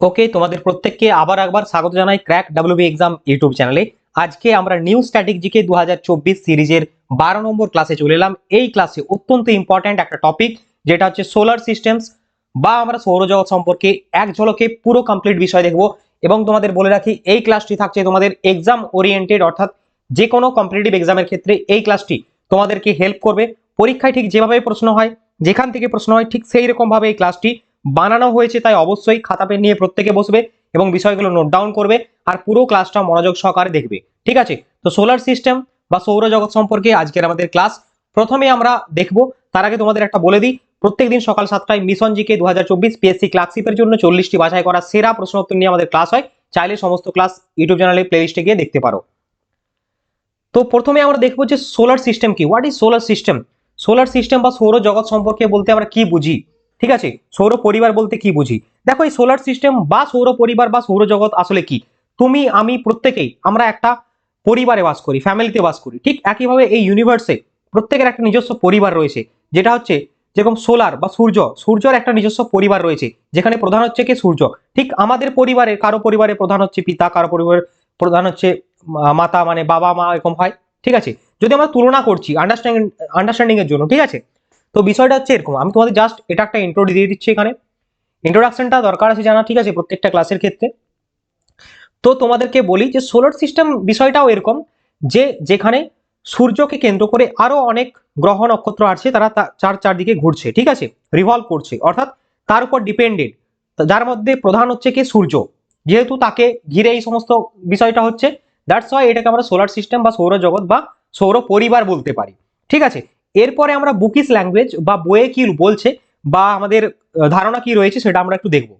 ওকে তোমাদের প্রত্যেককে আবার একবার স্বাগত জানাই ক্র্যাক ডাব্লিউবি এক্সাম ইউটিউব চ্যানেলে আজকে আমরা নিউ স্ট্যাটিক জিকে দু সিরিজের বারো নম্বর ক্লাসে চলে এলাম। এই ক্লাসে অত্যন্ত ইম্পর্ট্যান্ট একটা টপিক যেটা হচ্ছে সোলার সিস্টেমস বা আমরা সৌরজগৎ সম্পর্কে এক ঝলকে পুরো কমপ্লিট বিষয় দেখব। এবং তোমাদের বলে রাখি, এই ক্লাসটি থাকছে তোমাদের এক্সাম ওরিয়েন্টেড অর্থাৎ যে কোনো কম্পিটিটিভ এক্সামের ক্ষেত্রে এই ক্লাসটি তোমাদেরকে হেল্প করবে। পরীক্ষায় ঠিক যেভাবে প্রশ্ন হয়, যেখান থেকে প্রশ্ন হয়, ঠিক সেই রকম ভাবে এই ক্লাসটি বানানো হয়েছে, তাই অবশ্যই খাতা পেন নিয়ে প্রত্যেকে বসবে এবং বিষয়গুলো নোট ডাউন করবে আর পুরো ক্লাসটা মনোযোগ সহকারে দেখবে। ঠিক আছে? তো সোলার সিস্টেম বা সৌরজগৎ সম্পর্কে আজকের আমাদের ক্লাস প্রথমে আমরা দেখব। তার আগে তোমাদের একটা বলে দিই প্রত্যেকদিন সকাল সাতটায় মিশন জিকে দু হাজার চব্বিশ পিএসসি ক্লাসশিপের জন্য চল্লিশটি বাছাই করা সেরা প্রশ্ন উত্তর নিয়ে আমাদের ক্লাস হয়। চাইলে সমস্ত ক্লাস ইউটিউব চ্যানেলে প্লেলিস্টে গিয়ে দেখতে পারো। তো প্রথমে আমরা দেখব যে সোলার সিস্টেম কি? What is solar system solar system বা সৌরজগৎ সম্পর্কে বলতে আমরা কি বুঝি? ঠিক আছে? সৌর পরিবার বলতে কি বুঝি? দেখো এই সোলার সিস্টেম বা সৌর পরিবার বা সৌরজগৎ আসলে কি? তুমি, আমি প্রত্যেকেই আমরা একটা পরিবারে বাস করি ফ্যামিলিতে বাস করি। ঠিক একইভাবে এই ইউনিভার্সে প্রত্যেকের একটা নিজস্ব পরিবার রয়েছে, যেটা হচ্ছে যেরকম সোলার বা সূর্য, সূর্যর একটা নিজস্ব পরিবার রয়েছে, যেখানে প্রধান হচ্ছে কি? সূর্য। ঠিক আমাদের পরিবারের, কারও পরিবারে প্রধান হচ্ছে পিতা, কারও পরিবারের প্রধান হচ্ছে মাতা মানে বাবা, মা এরকম হয়। ঠিক আছে? যদি আমরা তুলনা করছি আন্ডারস্ট্যান্ডিং আন্ডারস্ট্যান্ডিং এর জন্য, ঠিক আছে? তো বিষয়টা হচ্ছে এরকম, আমি তোমাদের জাস্ট এটা একটা ইন্ট্রো দিয়ে দিচ্ছি এখানে। ইন্ট্রোডাকশনটা দরকার আছে জানা, ঠিক আছে? প্রত্যেকটা ক্লাসের ক্ষেত্রে। তো তোমাদেরকে বলি যে সোলার সিস্টেম বিষয়টাও এরকম যে যেখানে সূর্যকে কেন্দ্র করে আরও অনেক গ্রহ নক্ষত্র আছে তারা চার চারদিকে ঘুরছে, ঠিক আছে? রিভলভ করছে, অর্থাৎ তার উপর ডিপেন্ডেড যার মধ্যে প্রধান হচ্ছে কি? সূর্য। যেহেতু তাকে ঘিরে এই সমস্ত বিষয়টা হচ্ছে দ্যাটস ওয়াই এটাকে আমরা সোলার সিস্টেম বা সৌরজগৎ বা সৌর পরিবার বলতে পারি, ঠিক আছে? এরপরে আমরা বুকিস ল্যাঙ্গুয়েজ বা বইয়ে কি বলছে বা আমাদের ধারণা কি রয়েছে সেটা আমরা একটু দেখব।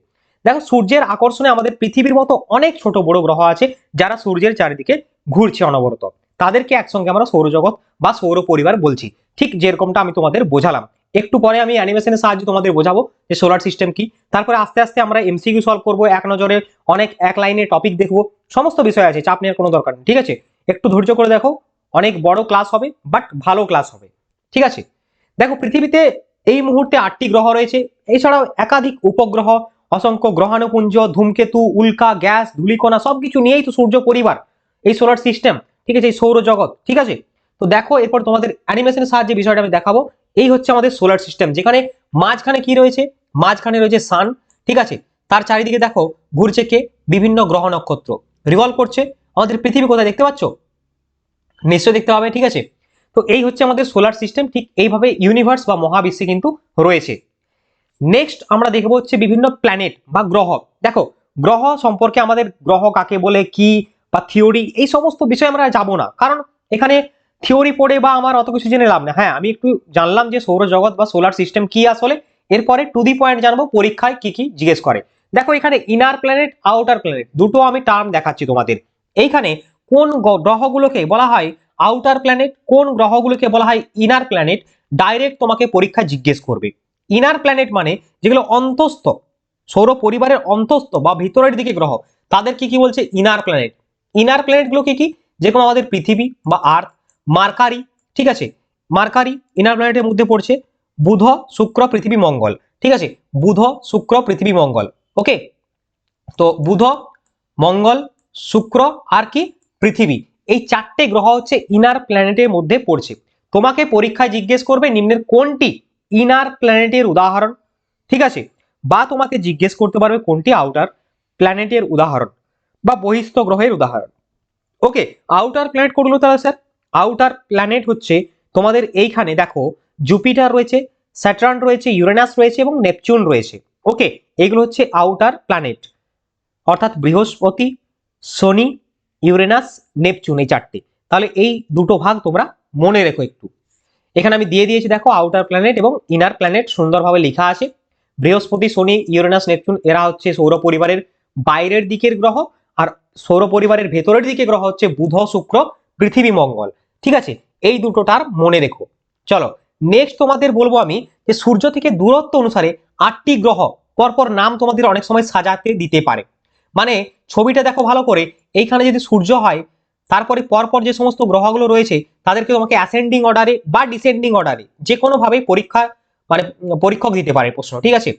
দেখো, সূর্যের আকর্ষণে আমাদের পৃথিবীর মতো অনেক ছোট বড় গ্রহ আছে যারা সূর্যের চারিদিকে ঘুরছে অনবরত। তাদেরকে একসঙ্গে আমরা সৌরজগৎ বা সৌর পরিবার বলছি। ঠিক যেরকমটা আমি তোমাদের বোঝালাম। একটু পরে আমি অ্যানিমেশনের সাহায্যে তোমাদের বোঝাবো যে সোলার সিস্টেম কি। তারপরে আস্তে আস্তে আমরা এমসিকিউ সলভ করব, এক নজরে অনেক, এক লাইনে টপিক দেখব। সমস্ত বিষয় আছে, চাপ নেওয়ার কোনো দরকার নেই, ঠিক আছে? একটু ধৈর্য করে দেখো, অনেক বড় ক্লাস হবে বাট ভালো ক্লাস হবে। ঠিক আছে? দেখো, পৃথিবীতে এই মুহূর্তে আটটি গ্রহ রয়েছে। এছাড়াও একাধিক উপগ্রহ, অসংখ্য গ্রহাণুপুঞ্জ, ধূমকেতু, উল্কা, গ্যাস, ধূলিকণা, সবকিছু নিয়েই তো সূর্য পরিবার, এই সোলার সিস্টেম ঠিক আছে? এই সৌরজগৎ, ঠিক আছে? তো দেখো, এরপর তোমাদের অ্যানিমেশনের সাহায্যে বিষয়টা আমি দেখাবো। এই হচ্ছে আমাদের সোলার সিস্টেম যেখানে মাঝখানে কি রয়েছে? মাঝখানে রয়েছে সান ঠিক আছে? তার চারিদিকে দেখো, ঘুরছে কে? বিভিন্ন গ্রহ নক্ষত্র। রিভলভ করছে। আমাদের পৃথিবী কোথায় দেখতে পাচ্ছ? নিশ্চয়ই দেখতে পাবে, ঠিক আছে? তো এই হচ্ছে আমাদের সোলার সিস্টেম ঠিক এইভাবে ইউনিভার্স বা মহাবিশ্বে কিন্তু রয়েছে। নেক্সট আমরা দেখব হচ্ছে বিভিন্ন প্ল্যানেট বা গ্রহ। দেখো, গ্রহ সম্পর্কে আমাদের গ্রহ কাকে বলে, কি বা থিওরি এই সমস্ত বিষয়ে আমরা যাব না। কারণ এখানে থিওরি পড়ে বা আমার অত কিছু জেনে লাভ না হ্যাঁ আমি একটু জানলাম যে সৌরজগৎ বা সোলার সিস্টেম কি আসলে? এরপরে টু দি পয়েন্ট জানব, পরীক্ষায় কি কি জিজ্ঞেস করে। দেখো, এখানে ইনার প্ল্যানেট আউটার প্ল্যানেট দুটো আমি টার্ম দেখাচ্ছি তোমাদের। এইখানে কোন গ্রহগুলোকে বলা হয় আউটার প্ল্যানেট কোন গ্রহগুলোকে বলা হয় ইনার প্ল্যানেট ডাইরেক্ট তোমাকে পরীক্ষা জিজ্ঞেস করবে। ইনার প্ল্যানেট মানে যেগুলো অন্তস্থ, সৌর পরিবারের অন্তস্থ বা ভিতরের দিকে গ্রহ, তাদের কি কি বলছে? ইনার প্ল্যানেট ইনার প্ল্যানেটগুলো কি কি? যেরকম আমাদের পৃথিবী বা আর্থ মার্কারি ঠিক আছে? মার্কারি ইনার প্ল্যানেটের মধ্যে পড়ছে, বুধ, শুক্র, পৃথিবী, মঙ্গল, ঠিক আছে? বুধ, শুক্র, পৃথিবী, মঙ্গল ওকে তো বুধ, মঙ্গল, শুক্র আর কি? পৃথিবী। এই চারটে গ্রহ হচ্ছে ইনার প্ল্যানেটের মধ্যে পড়ছে। তোমাকে পরীক্ষায় জিজ্ঞেস করবে নিম্নের কোনটি ইনার প্ল্যানেটের উদাহরণ, ঠিক আছে? বা তোমাকে জিজ্ঞেস করতে পারবে কোনটি আউটার প্ল্যানেটের উদাহরণ বা বহিস্থ গ্রহের উদাহরণ। ওকে আউটার প্ল্যানেট কোনগুলো তাহলে স্যার আউটার প্ল্যানেট হচ্ছে তোমাদের এইখানে দেখো জুপিটার রয়েছে স্যাটার্ন রয়েছে ইউরেনাস রয়েছে এবং নেপচুন রয়েছে। ওকে এগুলো হচ্ছে আউটার প্ল্যানেট অর্থাৎ বৃহস্পতি, শনি ইউরেনাস, নেপচুন এই চারটে। তাহলে এই দুটো ভাগ তোমরা মনে রেখো একটু। এখানে আমি দিয়ে দিয়েছি দেখো আউটার প্ল্যানেট এবং ইনার প্ল্যানেট সুন্দরভাবে লেখা আছে। বৃহস্পতি, শনি, ইউরেনাস, নেপচুন, এরা হচ্ছে সৌর পরিবারের বাইরের দিকের গ্রহ আর সৌর পরিবারের ভেতরের দিকে গ্রহ হচ্ছে বুধ, শুক্র, পৃথিবী, মঙ্গল। ঠিক আছে? এই দুটো তার মনে রেখো। চলো নেক্সট তোমাদের বলব আমি যে সূর্য থেকে দূরত্ব অনুসারে আটটি গ্রহ, পরপর নাম তোমাদের অনেক সময় সাজাতে দিতে পারে। মানে ছবিটা দেখো ভালো করে, এইখানে যদি সূর্য হয়, তারপরে পরপর যে সমস্ত গ্রহগুলো রয়েছে তাদেরকে তোমাকে অ্যাসেন্ডিং অর্ডারে বা ডিসেন্ডিং অর্ডারে যে কোনোভাবে পরীক্ষা মানে পরীক্ষক দিতে পারে প্রশ্ন, ঠিক আছে?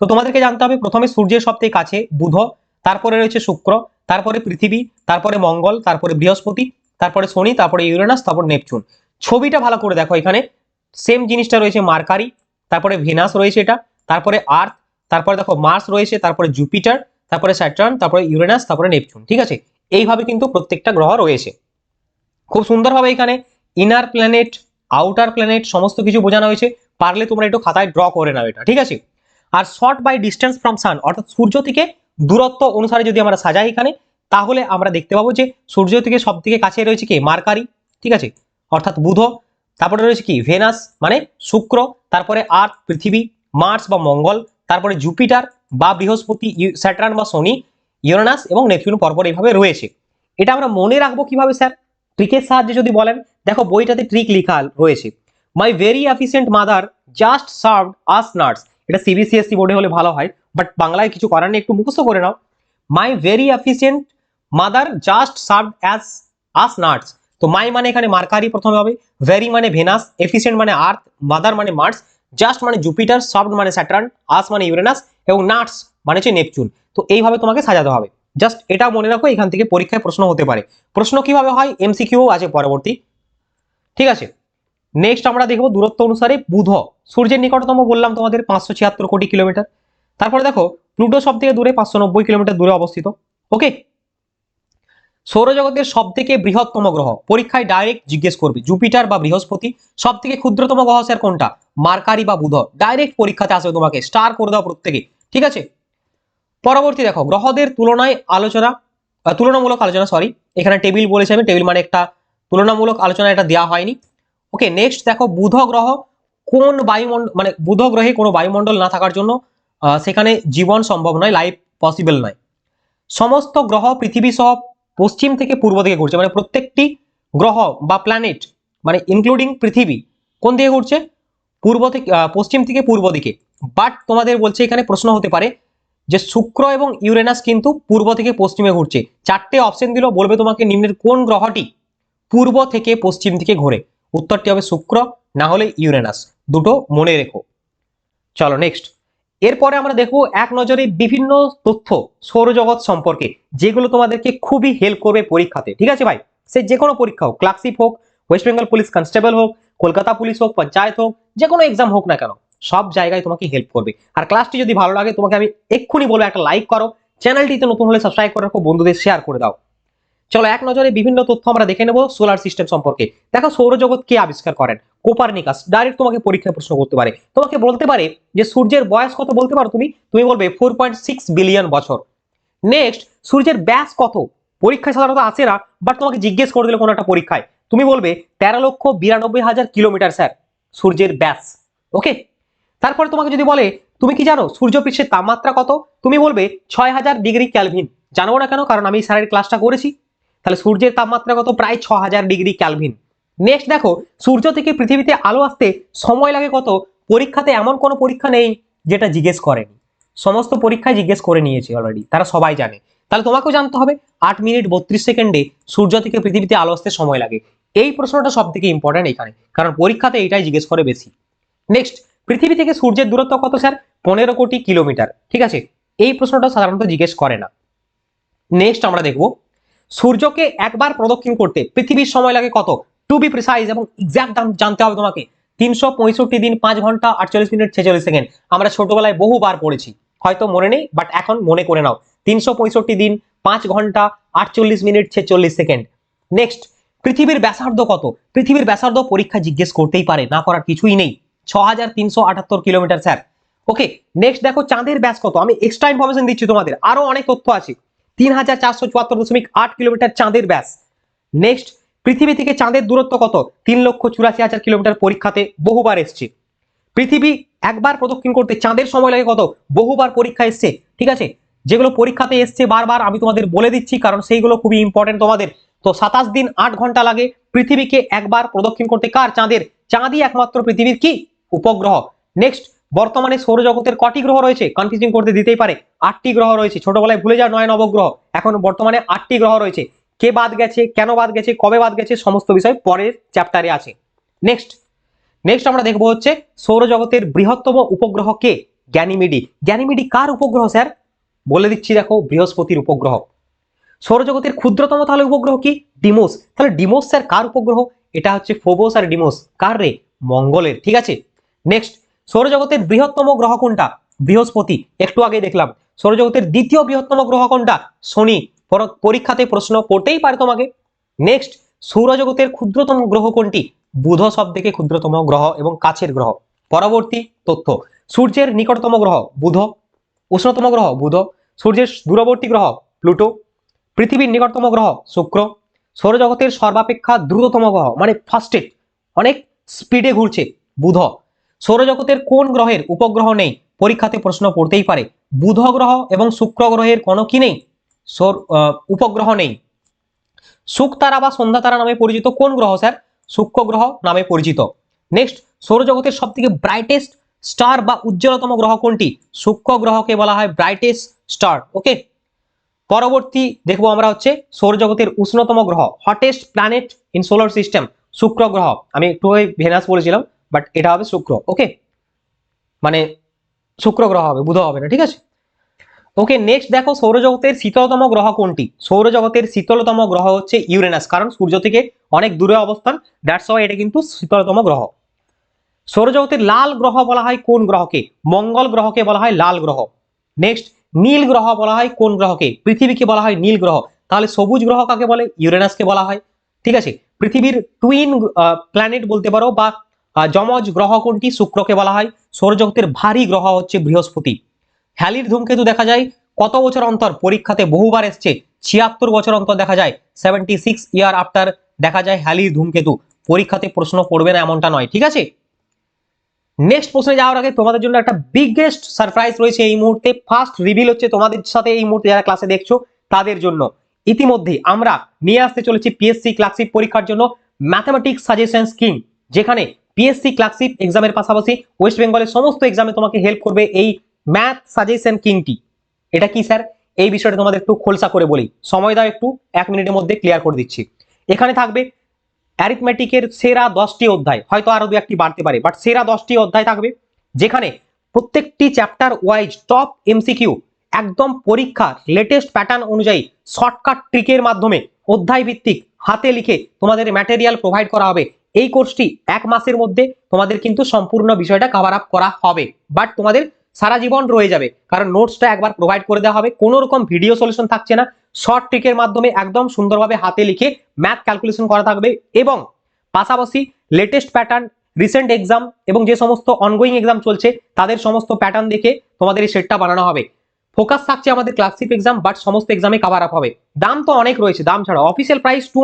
তো তোমাদেরকে জানতে হবে, প্রথমে সূর্যের সব থেকে কাছে বুধ, তারপরে রয়েছে শুক্র, তারপরে পৃথিবী, তারপরে মঙ্গল, তারপরে বৃহস্পতি, তারপরে শনি, তারপরে ইউরেনাস, তারপর নেপচুন। ছবিটা ভালো করে দেখো এখানে সেম জিনিসটা রয়েছে মার্কারি, তারপরে ভেনাস রয়েছে এটা, তারপরে আর্থ, তারপরে দেখো মার্স রয়েছে, তারপরে জুপিটার তারপরে স্যাটার্ন তারপরে ইউরেনাস তারপরে নেপচুন ঠিক আছে? এইভাবে কিন্তু প্রত্যেকটা গ্রহ রয়েছে। খুব সুন্দরভাবে এখানে ইনার প্ল্যানেট আউটার প্ল্যানেট সমস্ত কিছু বোঝানো হয়েছে। পারলে তোমরা একটু খাতায় ড্র করে নাও এটা, ঠিক আছে? আর short by distance from sun অর্থাৎ সূর্য থেকে দূরত্ব অনুসারে যদি আমরা সাজাই এখানে, তাহলে আমরা দেখতে পাবো যে সূর্য থেকে সব থেকে কাছে রয়েছে কি? মার্কারি, ঠিক আছে? অর্থাৎ বুধ, তারপরে রয়েছে কি? ভেনাস মানে শুক্র, তারপরে আর্থ পৃথিবী মার্স বা মঙ্গল, তারপরে জুপিটার বা বৃহস্পতি স্যাটার্ন বা শনি, ইউরেনাস এবং নেপচুন পরপর এইভাবে রয়েছে। এটা আমরা মনে রাখব কীভাবে, স্যার? ট্রিকের সাহায্যে যদি বলেন। দেখো, বইটাতে ট্রিক লেখা রয়েছে। My very efficient mother just serve us nuts এটা সিবিসিএসসি বোর্ডে হলে ভালো হয় বাট বাংলায় কিছু করার নেই, একটু মুখস্থ করে নাও। My very efficient mother just serve as us nuts তো মাই মানে এখানে মার্কারি প্রথমে হবে ভেরি মানে ভেনাস এফিসিয়েন্ট মানে আর্থ মাদার মানে মার্স জাস্ট মানে জুপিটার সফট মানে স্যাটার্ন আস মানে ইউরেনাস এবং নাটস মানে হচ্ছে নেপচুন। তো এইভাবে তোমাকে সাজাতে হবে। জাস্ট এটা মনে রাখো, এখান থেকে পরীক্ষায় প্রশ্ন হতে পারে। প্রশ্ন কীভাবে হয়? এমসিকিউ আছে পরবর্তী। ঠিক আছে? নেক্সট আমরা দেখব দূরত্ব অনুসারে বুধ। সূর্যের নিকটতম বললাম তোমাদের পাঁচশো ছিয়াত্তর কোটি কিলোমিটার। তারপরে দেখো, প্লুটো সব থেকে দূরে পাঁচশো নব্বই কিলোমিটার দূরে অবস্থিত। ওকে সৌরজগতের সব থেকে বৃহত্তম গ্রহ। পরীক্ষায় ডাইরেক্ট জিজ্ঞেস করবে জুপিটার বা বৃহস্পতি। সব থেকে ক্ষুদ্রতম গ্রহ স্যার কোনটা? মার্কারি বা বুধ। ডাইরেক্ট পরীক্ষাতে আসবে তোমাকে। স্টার করে দাও প্রত্যেকে। ঠিক আছে? পরবর্তী দেখো, গ্রহদের তুলনায় আলোচনা তুলনামূলক আলোচনা সরি এখানে টেবিল বলেছে আমি টেবিল মানে একটা তুলনামূলক আলোচনা, এটা দেওয়া হয়নি। ওকে নেক্সট দেখো বুধ গ্রহ কোন বায়ুমণ্ডল মানে বুধ গ্রহে কোনো বায়ুমণ্ডল না থাকার জন্য সেখানে জীবন সম্ভব নয় লাইফ পসিবল নয়। সমস্ত গ্রহ পৃথিবী সহ পশ্চিম থেকে পূর্ব দিকে ঘুরছে মানে প্রত্যেকটি গ্রহ বা প্ল্যানেট মানে ইনক্লুডিং পৃথিবী, কোন দিকে ঘুরছে? পূর্ব থেকে পশ্চিম থেকে পূর্ব দিকে। বাট তোমাদের বলছে এখানে প্রশ্ন হতে পারে যে শুক্র এবং ইউরেনাস কিন্তু পূর্ব থেকে পশ্চিমে ঘুরছে। চারটে অপশন দিল, বলবে তোমাকে নিম্নের কোন গ্রহটি পূর্ব থেকে পশ্চিম দিকে ঘোরে? উত্তরটি হবে শুক্র, না হলে ইউরেনাস। দুটো মনে রেখো। চলো নেক্সট এরপরে আমরা দেখব এক নজরে বিভিন্ন তথ্য সৌরজগৎ সম্পর্কে, যেগুলো তোমাদেরকে খুবই হেল্প করবে পরীক্ষাতে। ঠিক আছে ভাই? সে যে কোনো পরীক্ষা হোক ক্লার্কশিপ হোক, ওয়েস্ট বেঙ্গল পুলিশ কনস্টেবল হোক, কলকাতা পুলিশ হোক, পঞ্চায়েত হোক, যে কোনো এক্সাম হোক না কেন। সব জায়গায় তোমাকে হেল্প করবে। আর ক্লাসটি যদি ভালো লাগে, তোমাকে আমি এক্ষুনি বলব একটা লাইক করো। চ্যানেলটিতে নতুন হলে সাবস্ক্রাইব করে রাখো, বন্ধুদের শেয়ার করে দাও। চলো, এক নজরে বিভিন্ন তথ্য আমরা দেখে নেব সোলার সিস্টেম সম্পর্কে। দেখো, সৌরজগৎ কে আবিষ্কার করেন? কোপারনিকাস ডাইরেক্ট তোমাকে পরীক্ষায় প্রশ্ন করতে পারে। তোমাকে বলতে পারে যে, সূর্যের বয়স কত বলতে পারো তুমি? তুমি বলবে ফোর বিলিয়ন বছর। নেক্সট সূর্যের ব্যাস কত? পরীক্ষায় সাধারণত আসে না বাট তোমাকে জিজ্ঞেস করে দিলে কোনো একটা পরীক্ষায়। তুমি বলবে তেরো লক্ষ বিরানব্বই হাজার কিলোমিটার, স্যার, সূর্যের ব্যাস। ওকে তারপরে তোমাকে যদি বলে, তুমি কি জানো সূর্যপৃষ্ঠের তাপমাত্রা কত? তুমি বলবে, ছয় হাজার ডিগ্রি ক্যালভিন। জানব না কেন, কারণ আমি স্যারের ক্লাসটা করেছি। তাহলে সূর্যের তাপমাত্রা কত? প্রায় ছ হাজার ডিগ্রি ক্যালভিন। নেক্সট দেখো, সূর্য থেকে পৃথিবীতে আলো আসতে সময় লাগে কত? পরীক্ষাতে এমন কোনো পরীক্ষা নেই যেটা জিজ্ঞেস করেনি। সমস্ত পরীক্ষায় জিজ্ঞেস করে নিয়েছে অলরেডি তারা সবাই জানে। তাহলে তোমাকেও জানতে হবে, আট মিনিট বত্রিশ সেকেন্ডে সূর্য থেকে পৃথিবীতে আলো আসতে সময় লাগে। এই প্রশ্নটা সব থেকে ইম্পর্টেন্ট এখানে, কারণ পরীক্ষাতে এটাই জিজ্ঞেস করে বেশি। নেক্সট পৃথিবী থেকে সূর্যের দূরত্ব কত, স্যার? পনেরো কোটি কিলোমিটার। ঠিক আছে? এই প্রশ্নটা সাধারণত জিজ্ঞেস করে না। নেক্সট আমরা দেখব। সূর্যকে একবার প্রদক্ষিণ করতে পৃথিবীর সময় লাগে কত? টু বি প্রিসাইজ এবং এক্সাক্ট জানতে হবে তোমাকে। তিনশো পঁয়ষট্টি দিন, পাঁচ ঘণ্টা, আটচল্লিশ মিনিট, ছেচল্লিশ সেকেন্ড। আমরা ছোটবেলায় বহুবার পড়েছি। হয়তো মনে নেই বাট এখন মনে করে নাও। তিনশো পঁয়ষট্টি দিন, পাঁচ ঘণ্টা, আটচল্লিশ মিনিট, ছেচল্লিশ সেকেন্ড। নেক্সট পৃথিবীর ব্যাসার্ধ কত? পৃথিবীর ব্যাসার্ধ পরীক্ষা জিজ্ঞেস করতেই পারে, না করার কিছুই নেই। ছ কিলোমিটার, স্যার। ওকে নেক্সট দেখো চাঁদের ব্যাস কত। আমি এক্সট্রা ইনফরমেশন দিচ্ছি তোমাদের। আরও অনেক তথ্য আছে। তিন হাজার চারশো চুয়াত্তর দশমিক আট কিলোমিটার চাঁদের ব্যাস। নেক্সট পৃথিবী থেকে চাঁদের দূরত্ব কত? তিন লক্ষ চুরাশি হাজার কিলোমিটার পরীক্ষাতে বহুবার এসছে। পৃথিবী একবার প্রদক্ষিণ করতে চাঁদের সময় লাগে কত? বহুবার পরীক্ষা এসছে, ঠিক আছে? যেগুলো পরীক্ষাতে এসছে বারবার আমি তোমাদের বলে দিচ্ছি, কারণ সেইগুলো খুবই ইম্পর্টেন্ট তোমাদের। তো সাতাশ দিন আট ঘণ্টা লাগে। পৃথিবীকে একবার প্রদক্ষিণ করতে কার চাঁদের? চাঁদই একমাত্র পৃথিবীর কি? উপগ্রহ। নেক্সট বর্তমানে সৌরজগতের কটি গ্রহ রয়েছে? কনফিউজিং করতে দিতেই পারে। আটটি গ্রহ রয়েছে। ছোটবেলায় ভুলে যাও নয় নবগ্রহ। এখন বর্তমানে আটটি গ্রহ রয়েছে। কে বাদ গেছে? কেন বাদ গেছে? কবে বাদ গেছে? সমস্ত বিষয় পরের চ্যাপ্টারে আছে। নেক্সট নেক্সট আমরা দেখব হচ্ছে সৌরজগতের বৃহত্তম উপগ্রহ কে? গ্যানিমিডি গ্যানিমিডি কার উপগ্রহ, স্যার? বলে দিচ্ছি দেখো, বৃহস্পতির উপগ্রহ। সৌরজগতের ক্ষুদ্রতম তাহলে উপগ্রহ কি? ডিমোস। তাহলে ডিমোস, স্যার, কার উপগ্রহ? এটা হচ্ছে ফোবোস আর ডিমোস। কার রে? মঙ্গলের। ঠিক আছে? নেক্সট সৌরজগতের বৃহত্তম গ্রহ কোনটা? বৃহস্পতি। একটু আগে দেখলাম। সৌরজগতের দ্বিতীয় বৃহত্তম গ্রহ কোনটা? শনি। পর- পরীক্ষাতে প্রশ্ন করতেই পারে তোমাকে। নেক্সট সৌরজগতের ক্ষুদ্রতম গ্রহ কোনটি? বুধ সব থেকে ক্ষুদ্রতম গ্রহ এবং কাছের গ্রহ। পরবর্তী তথ্য। সূর্যের নিকটতম গ্রহ বুধ। উষ্ণতম গ্রহ বুধ। সূর্যের দূরবর্তী গ্রহ প্লুটো। পৃথিবীর নিকটতম গ্রহ শুক্র। সৌরজগতের সর্বাপেক্ষা দ্রুততম গ্রহ মানে ফাস্টেস্ট অনেক স্পিডে ঘুরছে বুধ। সৌরজগতের কোন গ্রহের উপগ্রহ নেই? পরীক্ষাতে প্রশ্ন পড়তেই পারে। বুধ গ্রহ এবং শুক্র গ্রহের কোনো কি নেই? সৌর উপগ্রহ নেই। শুক তারা বা সন্ধ্যা তারা নামে পরিচিত কোন গ্রহ, স্যার? শুক্র গ্রহ নামে পরিচিত। নেক্সট, সৌরজগতের সব থেকে ব্রাইটেস্ট স্টার বা উজ্জ্বলতম গ্রহ কোনটি? শুক্র গ্রহকে বলা হয় ব্রাইটেস্ট স্টার ওকে পরবর্তী দেখব আমরা হচ্ছে সৌরজগতের উষ্ণতম গ্রহ hottest planet in solar system শুক্র গ্রহ। আমি একটু ভেনাস বলেছিলাম বাট এটা হবে শুক্র ওকে মানে শুক্র গ্রহ হবে, বুধ হবে না, ঠিক আছে? ওকে নেক্সট দেখো সৌরজগতের শীতলতম গ্রহ কোনটি? সৌরজগতের শীতলতম গ্রহ হচ্ছে ইউরেনাস, কারণ সূর্য থেকে অনেক দূরে অবস্থান দ্যাটস ওয়াই এটা কিন্তু শীতলতম গ্রহ। সৌরজগতের লাল গ্রহ বলা হয় কোন গ্রহকে? মঙ্গল গ্রহকে বলা হয় লাল গ্রহ। নেক্সট নীল গ্রহ বলা হয় কোন গ্রহকে? পৃথিবীকে বলা হয় নীল গ্রহ। তাহলে সবুজ গ্রহ কাকে বলে? ইউরেনাসকে বলা হয়, ঠিক আছে? পৃথিবীর টুইন প্ল্যানেট বলতে পারো বা যমজ গ্রহ কোনটি? শুক্রকে বলা হয়। সৌরজগতের ভারী গ্রহ হচ্ছে বৃহস্পতি। হ্যালির ধূমকেতু দেখা যায়। কত বছর অন্তর? পরীক্ষাতে বহুবার এসছে। ছিয়াত্তর বছর অন্তর দেখা যায়। সেভেন্টি সিক্স ইয়ার আফটার দেখা যায় হ্যালির ধূমকেতু। পরীক্ষাতে প্রশ্ন পড়বে না এমনটা নয়, ঠিক আছে? নেক্সট প্রশ্নে যাওয়ার আগে তোমাদের জন্য একটা বিগেস্ট সারপ্রাইজ রয়েছে এই মুহূর্তে। ফার্স্ট রিভিল হচ্ছে তোমাদের সাথে এই মুহূর্তে যারা ক্লাসে দেখছ, তাদের জন্য। ইতিমধ্যে আমরা নিয়ে আসতে চলেছি পিএসসি ক্লাসিক পরীক্ষার জন্য ম্যাথমেটিক্স সাজেশন স্কিম যেখানে পিএসসি ক্লাসিক এক্সামের পাশাপাশি ওয়েস্ট বেঙ্গলের সমস্ত এক্সামে তোমাকে হেল্প করবে এই ম্যাথ সাজেশন কিংটি এটা কি স্যার এই বিষয়টা তোমাদের একটু খোলসা করে বলি। সময় দাও একটু, এক মিনিটের মধ্যে ক্লিয়ার করে দিচ্ছি। এখানে থাকবে অ্যারিথমেটিকের সেরা দশটি অধ্যায়। হয়তো আরও দু একটি বাড়তে পারে বাট সেরা দশটি অধ্যায় থাকবে, যেখানে প্রত্যেকটি চ্যাপ্টার ওয়াইজ টপ এমসিকিউ একদম পরীক্ষা লেটেস্ট প্যাটার্ন অনুযায়ী শর্টকাট ট্রিকের মাধ্যমে অধ্যায় ভিত্তিক হাতে লিখে তোমাদের ম্যাটেরিয়াল প্রোভাইড করা হবে। এই কোর্সটি এক মাসের মধ্যে তোমাদের কিন্তু সম্পূর্ণ বিষয়টা কভার আপ করা হবে। বাট তোমাদের সারা জীবন রয়ে যাবে। কারণ নোটসটা একবার প্রোভাইড করে দেওয়া হবে। কোনো রকম ভিডিও সলিউশন থাকছে না। শর্ট ট্রিকের মাধ্যমে একদম সুন্দরভাবে হাতে লিখে ম্যাথ ক্যালকুলেশন করা থাকবে এবং পাশাপাশি লেটেস্ট প্যাটার্ন রিসেন্ট এক্সাম এবং যে সমস্ত অনগোয়িং এক্সাম চলছে, তাদের সমস্ত প্যাটার্ন দেখে তোমাদের এই সেটটা বানানো হবে। ফোকাস থাকছে আমাদের ক্লাসিক এক্সাম বাট সমস্ত এক্সামে কভার আপ হবে। দাম তো অনেক রয়েছে, দাম ছাড়া অফিসিয়াল প্রাইস টু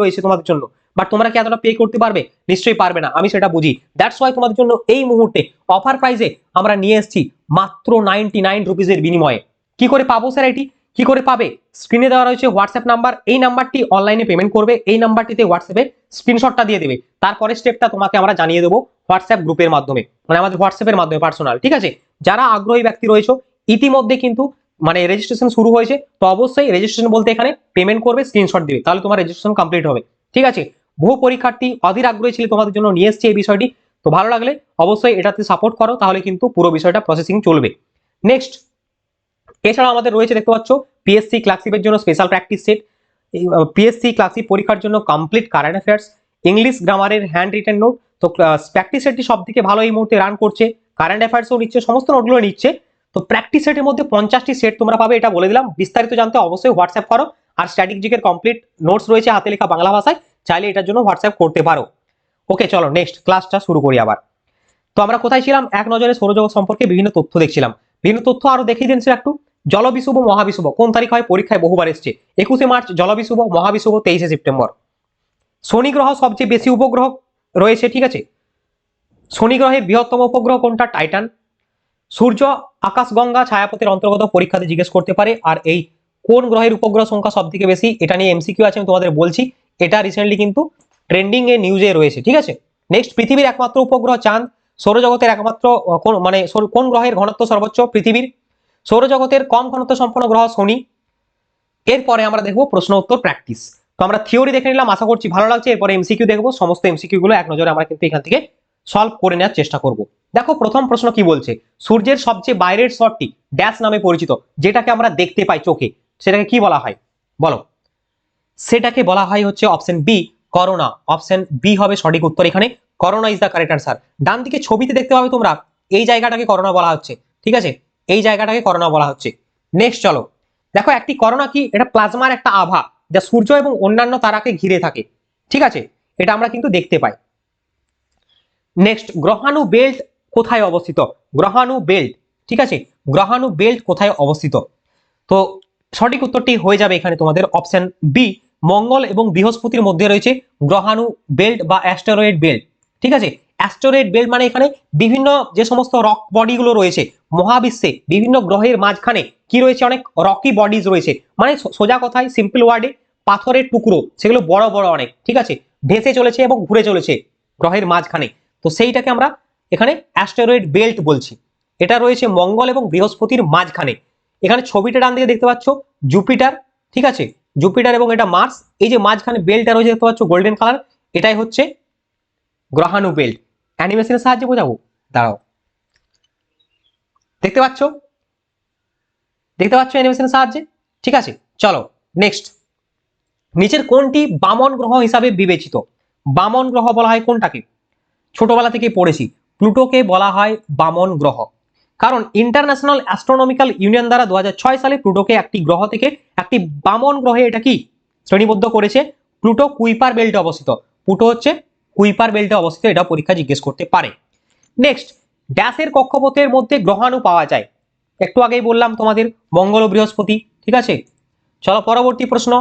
রয়েছে তোমাদের জন্য। বাট তোমরা কি এতটা পে করতে পারবে? নিশ্চয়ই পারবে না, আমি সেটা বুঝি। দ্যাটস ওয়াই তোমাদের জন্য এই মুহূর্তে অফার প্রাইসে আমরা নিয়ে এসেছি মাত্র নাইনটি নাইন রুপিসের বিনিময়ে। কি করে পাবো স্যার এটি? কি করে পাবে? স্ক্রিনে দেওয়া রয়েছে হোয়াটসঅ্যাপ নাম্বার এই নাম্বারটি অনলাইনে পেমেন্ট করবে, এই নাম্বারটিতে হোয়াটসঅ্যাপে স্ক্রিনশটটা দিয়ে দেবে। তারপরে স্টেপটা তোমাকে আমরা জানিয়ে দেবো হোয়াটসঅ্যাপ গ্রুপের মাধ্যমে মানে আমাদের হোয়াটসঅ্যাপের মাধ্যমে পার্সোনাল ঠিক আছে? যারা আগ্রহী ব্যক্তি রয়েছে, ইতিমধ্যে কিন্তু মানে রেজিস্ট্রেশন শুরু হয়েছে, তো অবশ্যই রেজিস্ট্রেশন বলতে এখানে পেমেন্ট করবে স্ক্রিনশট দিবে, তাহলে তোমার রেজিস্ট্রেশন কমপ্লিট হবে, ঠিক আছে? বহু পরীক্ষার্থী অধীর আগ্রহী ছিল তোমাদের জন্য নিয়ে এসছে এই বিষয়টি। তো ভালো লাগলে অবশ্যই এটাতে সাপোর্ট করো, তাহলে কিন্তু পুরো বিষয়টা প্রসেসিং চলবে। নেক্সট এছাড়া আমাদের রয়েছে দেখতে পাচ্ছ পিএসসি ক্লাসিপের জন্য special practice set PSC classic পরীক্ষার জন্য কমপ্লিট কারেন্ট অ্যাফেয়ার্স ইংলিশ গ্রামারের হ্যান্ড রিটেন নোট তো প্র্যাকটিস সেটটি সব থেকে ভালো এই মুহূর্তে রান করছে। কারেন্ট অ্যাফেয়ার্সও নিচ্ছে, সমস্ত নোটগুলো নিচ্ছে। তো প্র্যাকটিস সেটের মধ্যে পঞ্চাশটি সেট তোমরা পাবে, এটা বলে দিলাম। বিস্তারিত জানতে অবশ্যই হোয়াটসঅ্যাপ করো। আর স্ট্র্যাটেজিকের কমপ্লিট নোটস রয়েছে হাতে লেখা বাংলা ভাষায়। চাইলে এটার জন্য হোয়াটসঅ্যাপ করতে পারো। ওকে চলো নেক্সট ক্লাসটা শুরু করি আবার। তো আমরা কোথায় ছিলাম? এক নজরে সৌরজগৎ সম্পর্কে বিভিন্ন তথ্য দেখছিলাম। বিভিন্ন তথ্য আরও দেখিয়ে দিন একটু। জলবিশুভ, মহাবিশুভ, কোন তারিখ হয়? পরীক্ষায় বহুবার এসছে। একুশে মার্চ, জলবিশুভ, মহাবিশুভ, তেইশে সেপ্টেম্বর। শনি গ্রহ সবচেয়ে বেশি উপগ্রহ রয়েছে, ঠিক আছে? শনি গ্রহের বৃহত্তম উপগ্রহ কোনটা? টাইটান। সূর্য আকাশগঙ্গা ছায়াপথের অন্তর্গত পরীক্ষাতে জিজ্ঞেস করতে পারে। আর এই কোন গ্রহের উপগ্রহ সংখ্যা সব থেকে বেশি? এটা নিয়ে এমসিকিউ আছে, আমি তোমাদের বলছি। এটা রিসেন্টলি কিন্তু ট্রেন্ডিং এ নিউজে রয়েছে, ঠিক আছে? নেক্সট পৃথিবীর একমাত্র উপগ্রহ চাঁদ, সৌরজগতের একমাত্র কোন মানে কোন গ্রহের ঘনত্ব সর্বোচ্চ? পৃথিবীর। সৌরজগতের কম ঘনত্ব সম্পন্ন গ্রহ শনি। এরপরে আমরা দেখব প্রশ্ন উত্তর প্র্যাকটিস তো আমরা থিওরি দেখে নিলাম, আশা করছি ভালো লাগছে। এরপরে এমসিকিউ দেখব, সমস্ত এমসিকিউ গুলো এক নজরে আমরা কিন্তু এখান থেকে সলভ করে নেওয়ার চেষ্টা করব। দেখো, প্রথম প্রশ্ন কি বলছে? সূর্যের সবচেয়ে বাইরের স্তরটি ড্যাশ নামে পরিচিত, যেটাকে আমরা দেখতে পাই চোখে। সেটাকে কি বলা হয়? বলো। সেটাকে বলা হয় হচ্ছে option B corona option B হবে সঠিক উত্তর এখানে corona is the correct answer ডান দিকে ছবিতে দেখতে পাবে তোমরা, এই জায়গাটাকে করোনা বলা হচ্ছে, ঠিক আছে? এই জায়গাটাকে করোনা বলা হচ্ছে। নেক্সট চলো, দেখো একটি করোনা কি, এটা প্লাজমার একটা আভা, যা সূর্য এবং অন্যান্য তারাকে ঘিরে থাকে, ঠিক আছে? এটা আমরা কিন্তু দেখতে পাই। নেক্সট গ্রহাণু বেল্ট কোথায় অবস্থিত? গ্রহাণু বেল্ট ঠিক আছে? গ্রহাণু বেল্ট কোথায় অবস্থিত? তো সঠিক উত্তরটি হয়ে যাবে এখানে তোমাদের অপশন বি মঙ্গল এবং বৃহস্পতির মধ্যে রয়েছে গ্রহাণু বেল্ট বা অ্যাস্টেরয়েড বেল্ট, ঠিক আছে? অ্যাস্টেরয়েড বেল্ট মানে এখানে বিভিন্ন যে সমস্ত রক বডিগুলো রয়েছে, মহাবিশ্বে বিভিন্ন গ্রহের মাঝখানে কি রয়েছে? অনেক রকি বডিজ রয়েছে। মানে সোজা কথায় সিম্পল ওয়ার্ডে পাথরের টুকরো, সেগুলো বড় বড় অনেক, ঠিক আছে? ভেসে চলেছে এবং ঘুরে চলেছে গ্রহের মাঝখানে। তো সেইটাকে আমরা এখানে অ্যাস্টেরয়েড বেল্ট বলছি। এটা রয়েছে মঙ্গল এবং বৃহস্পতির মাঝখানে। এখানে ছবিটা ডান দিকে দেখতে পাচ্ছ, জুপিটার, ঠিক আছে? জুপিটার এবং এটা মার্স এই যে মাঝখানে বেল্টটা রয়েছে দেখতে পাচ্ছ গোল্ডেন কালার এটাই হচ্ছে গ্রহাণু বেল্ট অ্যানিমেশনের সাহায্যে বোঝাবো? দাঁড়াও। দেখতে পাচ্ছ? দেখতে পাচ্ছ অ্যানিমেশনের সাহায্যে? ঠিক আছে, চলো নেক্সট নিচের কোনটি বামন গ্রহ হিসাবে বিবেচিত? বামন গ্রহ বলা হয় কোনটাকে? ছোটবেলা থেকে পড়েছি। প্লুটোকে বলা হয় বামন গ্রহ। কারণ ইন্টারন্যাশনাল অ্যাস্ট্রোনমিক্যাল ইউনিয়ন দ্বারা দু হাজার ছয় সালে প্লুটোকে একটি গ্রহ থেকে একটি বামন গ্রহে এটা কি? শ্রেণীবদ্ধ করেছে প্লুটো কুইপার বেল্টে অবস্থিত। প্লুটো হচ্ছে কুইপার বেল্টে অবস্থিত, এটা পরীক্ষা জিজ্ঞেস করতে পারে। নেক্সট ড্যাশের কক্ষপথের মধ্যে গ্রহাণু পাওয়া যায়। একটু আগেই বললাম তোমাদের, মঙ্গল ও বৃহস্পতি, ঠিক আছে? চলো পরবর্তী প্রশ্ন।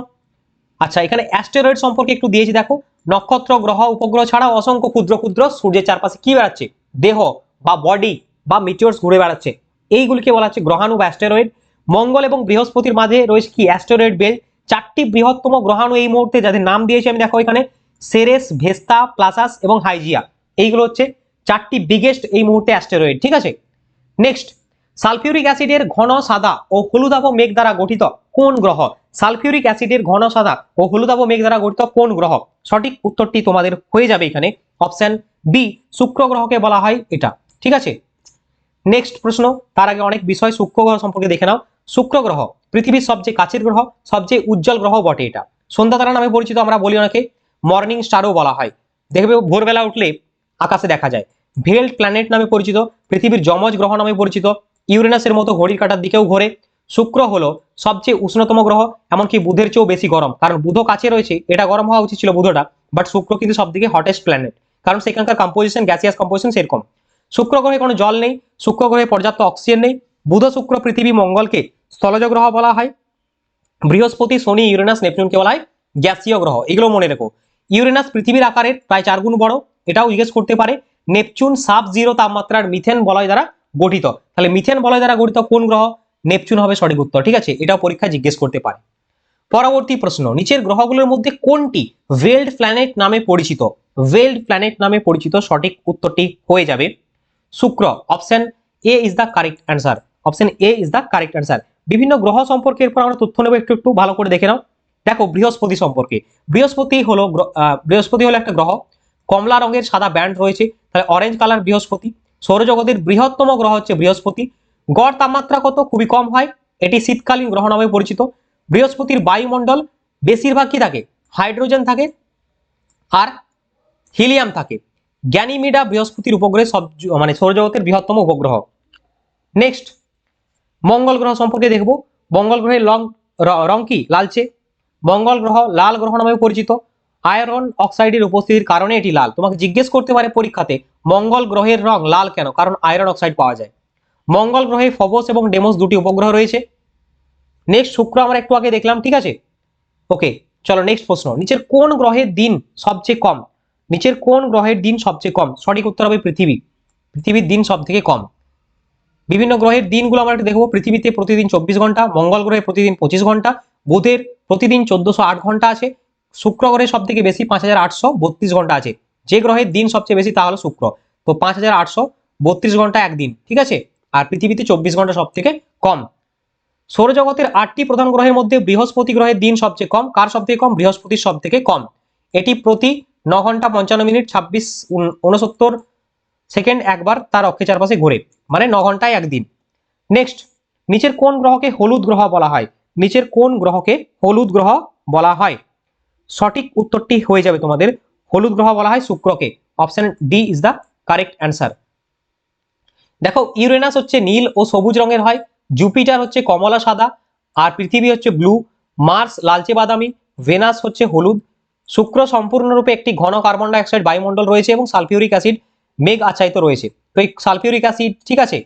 আচ্ছা এখানে অ্যাস্টেরয়েড সম্পর্কে একটু দিয়েছি, দেখো। নক্ষত্র, গ্রহ, উপগ্রহ ছাড়াও অসংখ্য ক্ষুদ্র ক্ষুদ্র সূর্যের চারপাশে কি বেড়াচ্ছে? দেহ বা বডি বা মিটিওরস ঘুরে বেড়াচ্ছে। এইগুলিকে বলা হচ্ছে গ্রহাণু বা অ্যাস্টেরয়েড মঙ্গল এবং বৃহস্পতির মাঝে রয়েছে কি অ্যাস্টেরয়েড বেল্ট চারটি বৃহত্তম গ্রহাণু এই মুহূর্তে যাদের নাম দিয়েছি আমি দেখো এখানে। সেরেস ভেস্তা প্লাসাস এবং হাইজিয়া এইগুলো হচ্ছে চারটি বিগেস্ট এই মুহূর্তে অ্যাস্টেরয়েড ঠিক আছে? নেক্সট সালফিউরিক অ্যাসিডের ঘন সাদা ও হলুদাভ মেঘ দ্বারা গঠিত কোন গ্রহ? সালফিউরিক অ্যাসিডের ঘন সাদা ও হলুদাভ মেঘ দ্বারা গঠিত কোন গ্রহ? সঠিক উত্তরটি তোমাদের হয়ে যাবে এখানে। অপশন বি শুক্র গ্রহকে বলা হয় এটা, ঠিক আছে? নেক্সট প্রশ্ন, তার আগে অনেক বিষয় শুক্র গ্রহ সম্পর্কে দেখে নাও। শুক্র গ্রহ, পৃথিবীর সবচেয়ে কাছের গ্রহ, সবচেয়ে উজ্জ্বল গ্রহ বটে এটা। সন্ধ্যা তারা নামে পরিচিত, আমরা বলি অনেকে মর্নিং স্টারও বলা হয়। দেখবে ভোরবেলা উঠলে আকাশে দেখা যায়। ভেল্ট প্ল্যানেট নামে পরিচিত, পৃথিবীর যমজ গ্রহ নামে পরিচিত, ইউরেনাসের মতো ঘড়ির কাটার দিকেও ঘোরে। শুক্র হলো সবচেয়ে উষ্ণতম গ্রহ, এমনকি বুধের চেয়েও বেশি গরম। কারণ বুধ কাছে রয়েছে, এটা গরম হওয়া উচিত ছিল বুধটা বাট শুক্র কিন্তু সবথেকে হটেস্ট প্ল্যানেট কারণ সেখানকার কম্পোজিশন গ্যাসিয়াস কম্পোজিশন সেরকম। শুক্র গ্রহে কোনো জল নেই, শুক্র গ্রহে পর্যাপ্ত অক্সিজেন নেই, বুধ শুক্র পৃথিবী মঙ্গলকে স্থলজ গ্রহ বলা হয়, বৃহস্পতি, শনি, ইউরেনাস, নেপচুনকে বলা হয় গ্যাসীয় গ্রহ, এগুলো মনে রেখো। ইউরেনাস পৃথিবীর আকারের প্রায় চার গুণ বড়, এটাও জিজ্ঞেস করতে পারে, নেপচুন সাব জিরো তাপমাত্রার মিথেন বলয় দ্বারা গঠিত, তাহলে মিথেন বলয় দ্বারা গঠিত কোন গ্রহ? নেপচুন হবে সঠিক উত্তর, ঠিক আছে? এটাও পরীক্ষা জিজ্ঞেস করতে পারে। পরবর্তী প্রশ্ন, নিচের গ্রহগুলোর মধ্যে কোনটি ভেল্ড প্ল্যানেট নামে পরিচিত? ভেল্ড প্ল্যানেট নামে পরিচিত সঠিক উত্তরটি হয়ে যাবে। শুক্র option A is the correct answer option A is the correct answer বিভিন্ন গ্রহ সম্পর্কে এরপর আমরা তথ্য নেব, একটু একটু ভালো করে দেখে নাও। দেখো, বৃহস্পতি সম্পর্কে। বৃহস্পতি হলো বৃহস্পতি হলো একটা গ্রহ, কমলা রঙের সাদা ব্যান্ড রয়েছে, তাহলে অরেঞ্জ কালার বৃহস্পতি। সৌরজগতের বৃহত্তম গ্রহ হচ্ছে বৃহস্পতি। গড় তাপমাত্রা কত? খুবই কম হয়, এটি শীতকালীন গ্রহ নামে পরিচিত। বৃহস্পতির বায়ুমণ্ডল বেশিরভাগ কি থাকে, হাইড্রোজেন থাকে, আর হিলিয়াম থাকে। গ্যানিমিডা বৃহস্পতির উপগ্রহে সব মানে সৌরজগতের বৃহত্তম উপগ্রহ। নেক্সট মঙ্গল গ্রহ সম্পর্কে দেখব। মঙ্গল গ্রহের লং রং কি? লালচে। মঙ্গল গ্রহ লাল গ্রহ নামে পরিচিত। আয়রন অক্সাইডের উপস্থিতির কারণে এটি লাল। তোমাকে জিজ্ঞেস করতে পারে পরীক্ষাতে, মঙ্গল গ্রহের রং লাল কেন? কারণ আয়রন অক্সাইড পাওয়া যায়। মঙ্গল গ্রহে ফবস এবং ডেমোস দুটি উপগ্রহ রয়েছে। নেক্সট শুক্র আমরা একটু আগে দেখলাম, ঠিক আছে? ওকে চলো নেক্সট প্রশ্ন। নিচের কোন গ্রহের দিন সবচেয়ে কম? নিচের কোন গ্রহের দিন সবচেয়ে কম? সঠিক উত্তর হবে পৃথিবী। পৃথিবীর দিন সব থেকে কম। বিভিন্ন গ্রহের দিনগুলো আমরা একটু দেখব। পৃথিবীতে প্রতিদিন চব্বিশ ঘণ্টা, মঙ্গল গ্রহে প্রতিদিন পঁচিশ ঘণ্টা, বুধের প্রতিদিন চোদ্দশো আট ঘণ্টা আছে, শুক্র গ্রহে সব থেকে বেশি পাঁচ হাজার আটশো বত্রিশ ঘণ্টা আছে। যে গ্রহের দিন সবচেয়ে বেশি তা হলো শুক্র। তো পাঁচ হাজার আটশো বত্রিশ ঘণ্টা একদিন, ঠিক আছে? আর পৃথিবীতে চব্বিশ ঘণ্টা সব থেকে কম। সৌরজগতের আটটি প্রধান গ্রহের মধ্যে বৃহস্পতি গ্রহের দিন সবচেয়ে কম। কার সব থেকে কম? বৃহস্পতির সব থেকে কম। এটি প্রতি ন ঘণ্টা পঞ্চান্ন মিনিট ছাব্বিশ উনসত্তর সেকেন্ড একবার তার অক্ষের চারপাশে ঘোরে মানে ন ঘন্টায় একদিন। নেক্সট নিচের কোন গ্রহকে হলুদ গ্রহ বলা হয়? নিচের কোন গ্রহকে হলুদ গ্রহ বলা হয়? সঠিক উত্তরটি হয়ে যাবে তোমাদের। হলুদ গ্রহ বলা হয় শুক্রকে। Option D is the correct answer দেখো ইউরেনাস হচ্ছে নীল ও সবুজ রঙের হয়। জুপিটার হচ্ছে কমলা সাদা। আর পৃথিবী হচ্ছে ব্লু মার্স লালচে বাদামি। ভেনাস হচ্ছে হলুদ। শুক্র সম্পূর্ণরূপে একটি ঘন কার্বন ডাইঅক্সাইড বায়ুমণ্ডল রয়েছে এবং সালফিউরিক অ্যাসিড মেঘ আচ্ছায়িত রয়েছে। তো এই সালফিউরিক অ্যাসিড, ঠিক আছে?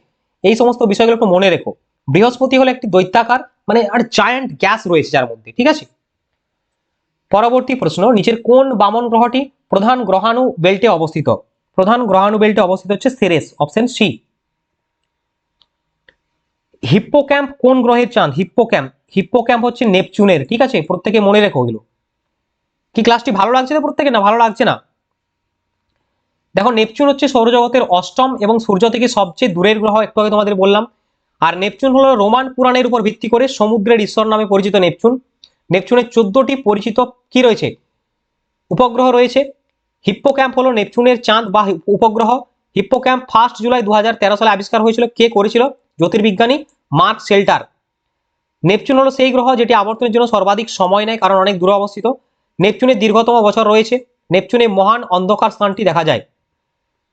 এই সমস্ত বিষয়গুলো একটু মনে রেখো। বৃহস্পতি হলো একটি দৈত্যাকার মানে আর জায়ান্ট গ্যাস রয়েছে যার মধ্যে, ঠিক আছে? পরবর্তী প্রশ্ন, নিচের কোন বামন গ্রহটি প্রধান গ্রহাণু বেল্টে অবস্থিত? প্রধান গ্রহাণু বেল্টে অবস্থিত হচ্ছে সেরেস অপশন সি হিপ্পোক্যাম্প কোন গ্রহের চাঁদ? হিপ্পোক্যাম্প। হিপ্পোক্যাম্প হচ্ছে নেপচুনের, ঠিক আছে? প্রত্যেকে মনে রেখো এগুলো কি ক্লাসটি ভালো লাগছে না প্রত্যেকে না, ভালো লাগছে না? দেখো, নেপচুন হচ্ছে সৌরজগতের অষ্টম এবং সূর্য থেকে সবচেয়ে দূরের গ্রহ, একটু আগে তোমাদের বললাম। আর নেপচুন হলো রোমান পুরাণের উপর ভিত্তি করে সমুদ্রের ঈশ্বর নামে পরিচিত নেপচুন। নেপচুনের চোদ্দটি পরিচিত কি রয়েছে? উপগ্রহ রয়েছে। হিপ্পো ক্যাম্প হলো নেপচুনের চাঁদ বা উপগ্রহ। হিপ্পোক্যাম্প ফার্স্ট জুলাই দু হাজার তেরো সালে আবিষ্কার হয়েছিল। কে করেছিল? জ্যোতির্বিজ্ঞানী মার্ক শেল্টার। নেপচুন হলো সেই গ্রহ যেটি আবর্তনের জন্য সর্বাধিক সময় নেয় কারণ অনেক দূরে অবস্থিত। নেপচুনের দীর্ঘতম বছর রয়েছে। নেপচুনে মহান অন্ধকার স্থানটি দেখা যায়।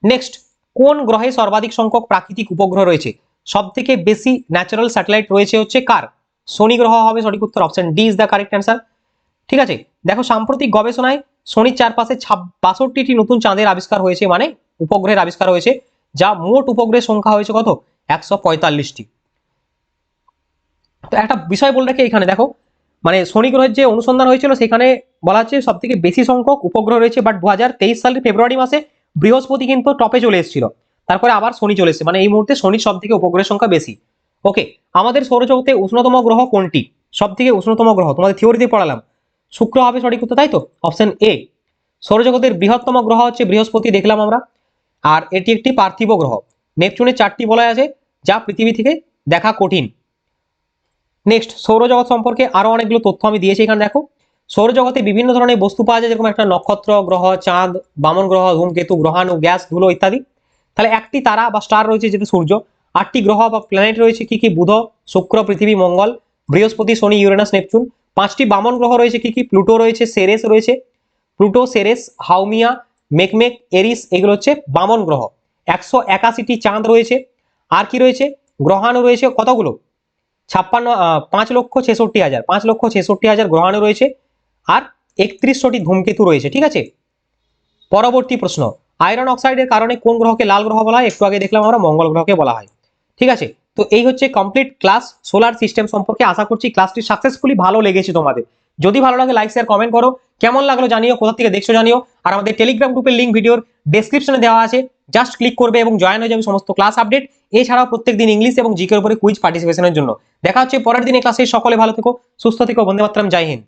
নেক্সট, কোন গ্রহে সর্বাধিক সংখ্যক প্রাকৃতিক উপগ্রহ রয়েছে? সব থেকে বেশি ন্যাচারাল স্যাটেলাইট রয়েছে হচ্ছে কার? শনি গ্রহ হবে সঠিক উত্তর option D is the correct answer ঠিক আছে? দেখো, সাম্প্রতিক গবেষণায় শনির চারপাশে বাষট্টিটি নতুন চাঁদের আবিষ্কার হয়েছে মানে উপগ্রহের আবিষ্কার হয়েছে, যা মোট উপগ্রহের সংখ্যা হয়েছে কত? একশো পঁয়তাল্লিশটি। তো একটা বিষয় বলে রাখি এখানে, দেখো মানে শনি গ্রহের যে অনুসন্ধান হয়েছিল, সেখানে বলা হচ্ছে সব থেকে বেশি সংখ্যক উপগ্রহ রয়েছে বাট দু হাজার তেইশ সালের ফেব্রুয়ারি মাসে বৃহস্পতি কিন্তু টপে চলে এসেছিল। তারপরে আবার শনি চলে এসেছে মানে এই মুহূর্তে শনির সব থেকে উপগ্রহের সংখ্যা বেশি। ওকে আমাদের সৌরজগতে উষ্ণতম গ্রহ কোনটি? সব থেকে উষ্ণতম গ্রহ, তোমাদের থিওরিতে পড়ালাম। শুক্র হবে সঠিক উত্তর, তাই তো? অপশন এ সৌরজগতের বৃহত্তম গ্রহ হচ্ছে বৃহস্পতি, দেখলাম আমরা। আর এটি একটি পার্থিব গ্রহ। নেপচুনের চারটি বলয় আছে, যা পৃথিবী থেকে দেখা কঠিন। নেক্সট সৌরজগৎ সম্পর্কে আরও অনেকগুলো তথ্য আমি দিয়েছি এখানে, দেখো। সৌরজগতে বিভিন্ন ধরনের বস্তু পাওয়া যায়, যেরকম একটা নক্ষত্র, গ্রহ, চাঁদ, বামন গ্রহ ধূমকেতু গ্রহাণু, গ্যাস, ধুলো ইত্যাদি। তাহলে একটি তারা বা স্টার রয়েছে যেটা সূর্য, আটটি গ্রহ বা প্ল্যানেট রয়েছে, কি কি? বুধ, শুক্র, পৃথিবী, মঙ্গল, বৃহস্পতি, শনি, ইউরেনাস, নেপচুন। পাঁচটি বামন গ্রহ রয়েছে, কি কি? প্লুটো রয়েছে, সেরেস রয়েছে। প্লুটো, সেরেস, হাউমিয়া মেকমেক এরিস, এগুলো হচ্ছে বামন গ্রহ। একশো একাশিটি চাঁদ রয়েছে। আর কি রয়েছে? গ্রহাণু রয়েছে কতগুলো? ছাপ্পান্ন পাঁচ লক্ষ ছেষট্টি হাজার, পাঁচ লক্ষ ছেষট্টি হাজার গ্রহাণু রয়েছে আর একত্রিশশোটি ধূমকেতু রয়েছে, ঠিক আছে? পরবর্তী প্রশ্ন, আয়রন অক্সাইডের কারণে কোন গ্রহকে লাল গ্রহ বলা হয়? একটু আগে দেখলাম আমরা, মঙ্গল গ্রহকে বলা হয়, ঠিক আছে? তো এই হচ্ছে কমপ্লিট ক্লাস সোলার সিস্টেম সম্পর্কে আশা করছি ক্লাসটি সাকসেসফুলি ভালো লেগেছে তোমাদের। যদি ভালো লাগে লাইক শেয়ার কমেন্ট করো। কেমন লাগল জানিও, কোথা থেকে দেখছ জানিও। আর আমাদের টেলিগ্রাম গ্রুপের লিঙ্ক ভিডিওর ডেসক্রিপশনে দেওয়া আছে। জাস্ট ক্লিক করবে এবং জয়েন হয়ে যাবে সমস্ত ক্লাস আপডেট এছাড়াও প্রত্যেকদিন ইংলিশ এবং জিকের উপরে কুইজ পার্টিসিপেশনের জন্য। দেখা হচ্ছে পরের দিনে ক্লাসে সকলে ভালো থেকো, সুস্থ থেকো। বন্দে মাত্রাম। জয় হিন্দ।